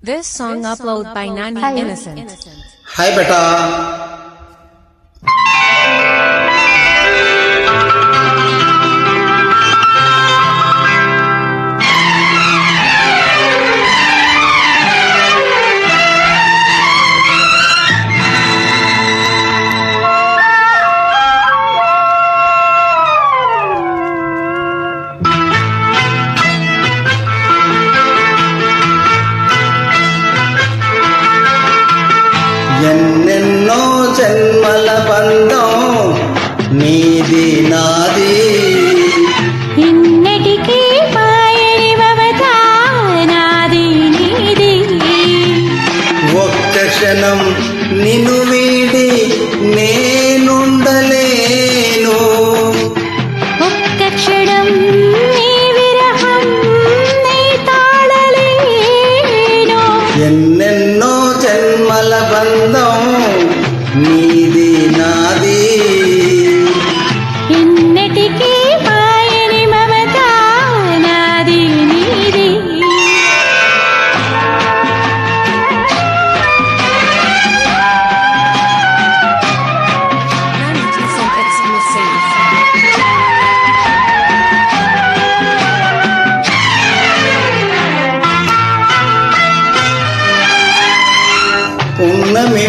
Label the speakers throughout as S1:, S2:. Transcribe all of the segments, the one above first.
S1: This song, this upload, song by Nani Innocent.
S2: Innocent. Hi, beta. జన్మల బంధం నీది నాది.
S3: ఇన్నటికీ మాయని మమత నాది నీది.
S2: ఒక్క క్షణం నిన్ను వీడి నేనుండలేను.
S3: ఒక్క క్షణం నీ విరహం నీ తాళలేను.
S2: ఎన్నెన్నో జన్మల బంధం
S3: எல்லாமே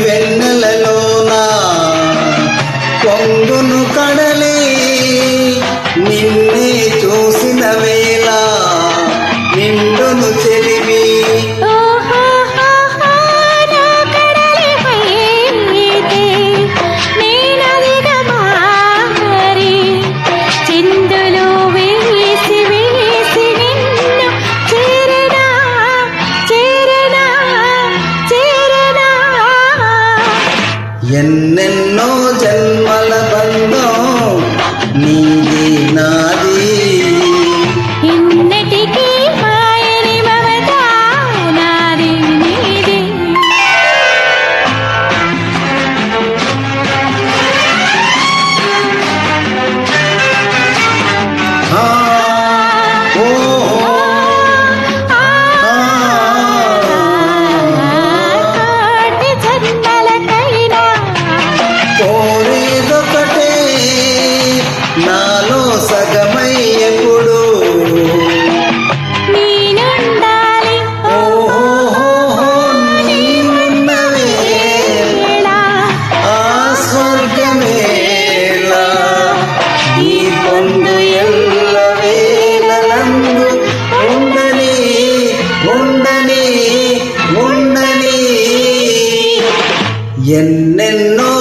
S2: ఎన్నెన్నో story. ఎన్నెన్నో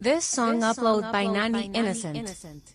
S2: This song,
S1: this song by upload by Nani, by Nani Innocent. Innocent.